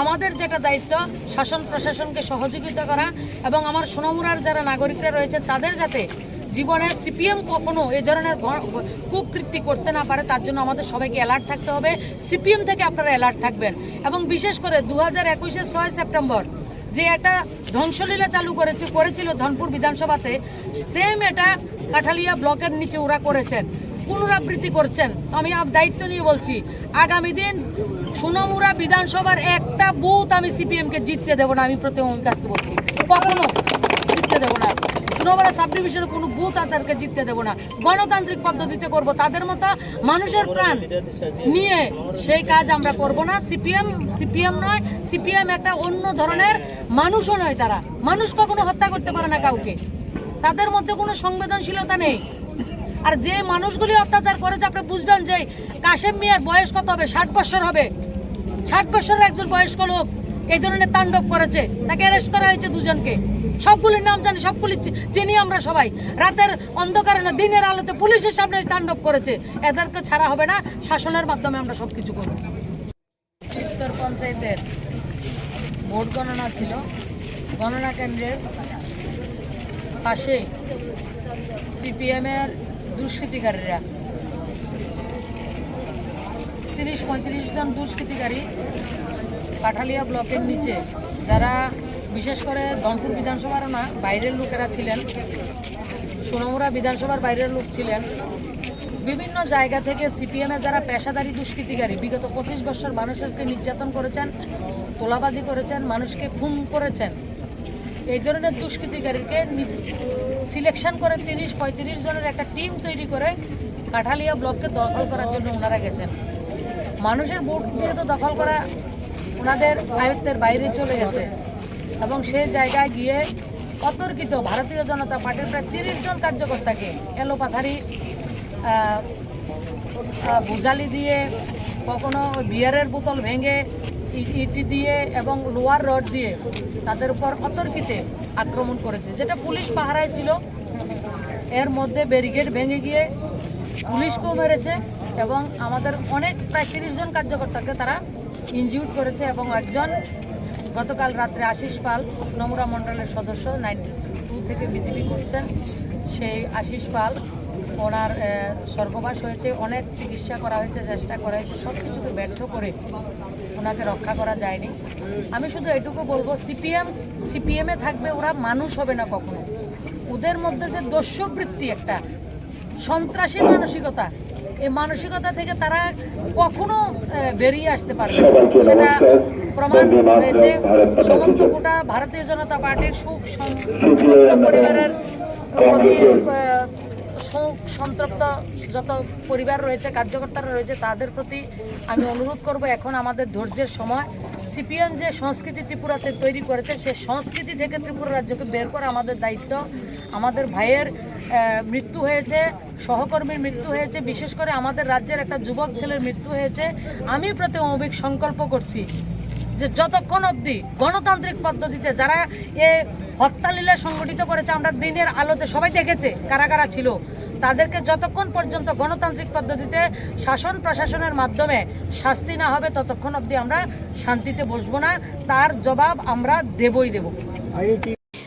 আমাদের যেটা দায়িত্ব, শাসন প্রশাসনকে সহযোগিতা করা এবং আমার সোনামুরার যারা নাগরিকরা রয়েছে, তাদের যাতে জীবনে সিপিএম কখনো এ ধরনের কুকৃতি করতে না পারে, তার জন্য আমাদের সবাইকে অ্যালার্ট থাকতে হবে। সিপিএম থেকে আপনারা অ্যালার্ট থাকবেন। এবং বিশেষ করে দু হাজার একুশের ছয় সেপ্টেম্বর যে একটা ধ্বংসলীলা চালু করেছে, করেছিল ধনপুর বিধানসভাতে সেম এটা কাঠালিয়া ব্লকের নিচে ওরা করেছেন। পুনরাবৃত্তি করছেন। তো আমি দায়িত্ব নিয়ে বলছি, আগামী দিন সোনামুড়া বিধানসভার একটা বুথ আমি সিপিএমকে জিততে দেবো না, আমি প্রথম কাছকে বলছি। কখনো জিততে দেবো না। সোনামুড়া সাব ডিভিশনে কোনো বুথ তাদেরকে জিততে দেবো না। গণতান্ত্রিক পদ্ধতিতে করব, তাদের মতো মানুষের প্রাণ নিয়ে সেই কাজ আমরা করব না। সিপিএম সিপিএম নয়, সিপিএম একটা অন্য ধরনের মানুষও নয় তারা। মানুষ কখনো হত্যা করতে পারে না কাউকে। তাদের মধ্যে কোনো সংবেদনশীলতা নেই। আর যে মানুষগুলি অত্যাচার করেছে, আপনি বুঝবেন যে কাশেম মিয়ার বয়স কত হবে? ষাট বছর হবে। ষাট বছরের একজন বয়স্ক লোক এই ধরনের তাণ্ডব করেছে। তাকে অ্যারেস্ট করা হয়েছে দুজনকে। সবগুলির নাম জানি, সবগুলি চিনি আমরা সবাই। রাতের অন্ধকারে না, দিনের আলোতে পুলিশের সামনে তাণ্ডব করেছে। এদেরকে ছাড়া হবে না, শাসনের মাধ্যমে আমরা সব কিছু করব। স্তর পঞ্চায়েতের ভোট গণনা ছিল। গণনা কেন্দ্রের পাশে সিপিএমের দুষ্কৃতিকারীরা তিরিশ পঁয়ত্রিশ জন দুষ্কৃতিকারী কাঠালিয়া ব্লকের নিচে, যারা বিশেষ করে ধনপুর বিধানসভারও না, বাইরের লোকেরা ছিলেন, সোনামুড়া বিধানসভার বাইরের লোক ছিলেন, বিভিন্ন জায়গা থেকে সিপিএমের যারা পেশাদারী দুষ্কৃতিকারী বিগত পঁচিশ বছর মানুষকে নির্যাতন করেছেন, তোলাবাজি করেছেন, মানুষকে খুন করেছেন, এই ধরনের দুষ্কৃতিকারীকে সিলেকশন করে তিরিশ পঁয়ত্রিশ জনের একটা টিম তৈরি করে কাঠালিয়া ব্লককে দখল করার জন্য ওনারা গেছেন। মানুষের ভোট দিয়ে তো দখল করা ওনাদের আয়ত্তের বাইরে চলে গেছে। এবং সে জায়গায় গিয়ে অতর্কিত ভারতীয় জনতা পার্টির প্রায় তিরিশ জন কার্যকর্তাকে এলোপাথারি ভুজালি দিয়ে, কখনো বিয়ারের বোতল ভেঙে ইটি দিয়ে এবং লোয়ার রড দিয়ে তাদের উপর অতর্কিতে আক্রমণ করেছে। যেটা পুলিশ পাহারায় ছিল, এর মধ্যে ব্যারিকেড ভেঙে গিয়ে পুলিশকেও মেরেছে। এবং আমাদের অনেক, প্রায় তিরিশ জন কার্যকর্তাকে তারা ইনজিউর করেছে এবং একজন গতকাল রাত্রে আশিস পাল, নমুরা মণ্ডলের সদস্য নাইনটি টু থেকে বিজেপি করছেন। সেই আশিস পাল, ওনার স্বর্গবাস হয়েছে। অনেক চিকিৎসা করা হয়েছে, চেষ্টা করা হয়েছে সব কিছুকে ব্যর্থ করে ওনাকে রক্ষা করা যায়নি। আমি শুধু এটুকু বলব, সিপিএম, সিপিএমে থাকবে ওরা, মানুষ হবে না কখনো। ওদের মধ্যে যে দস্যুবৃত্তি একটা, সন্ত্রাসী মানসিকতা এই মানসিকতা থেকে তারা কখনো বেরিয়ে আসতে পারবে। সেটা প্রমাণ হয়েছে। সমস্ত গোটা ভারতীয় জনতা পার্টির সুখ সন্তপ্ত পরিবারের প্রতি শোক সন্তপ্ত যত পরিবার রয়েছে কার্যকর্তারা রয়েছে তাদের প্রতি আমি অনুরোধ করব এখন আমাদের ধৈর্যের সময়। সিপিএন যে সংস্কৃতি ত্রিপুরাতে তৈরি করেছে সে সংস্কৃতি থেকে ত্রিপুরা রাজ্যকে বের করা আমাদের দায়িত্ব। আমাদের ভাইয়ের মৃত্যু হয়েছে, সহকর্মীর মৃত্যু হয়েছে, বিশেষ করে আমাদের রাজ্যের একটা যুবক ছেলের মৃত্যু হয়েছে। আমি প্রতি অবিক সংকল্প করছি যে যতক্ষণ অবধি গণতান্ত্রিক পদ্ধতিতে যারা এ হত্যালীলা সংগঠিত করেছে, আমরা দিনের আলোতে সবাই দেখেছে কারা কারা ছিল, তাদেরকে যতক্ষণ পর্যন্ত গণতান্ত্রিক পদ্ধতিতে শাসন প্রশাসনের মাধ্যমে শাস্তি না হবে, ততক্ষণ অবধি আমরা শান্তিতে বসবো না। তার জবাব আমরা দেবই দেব।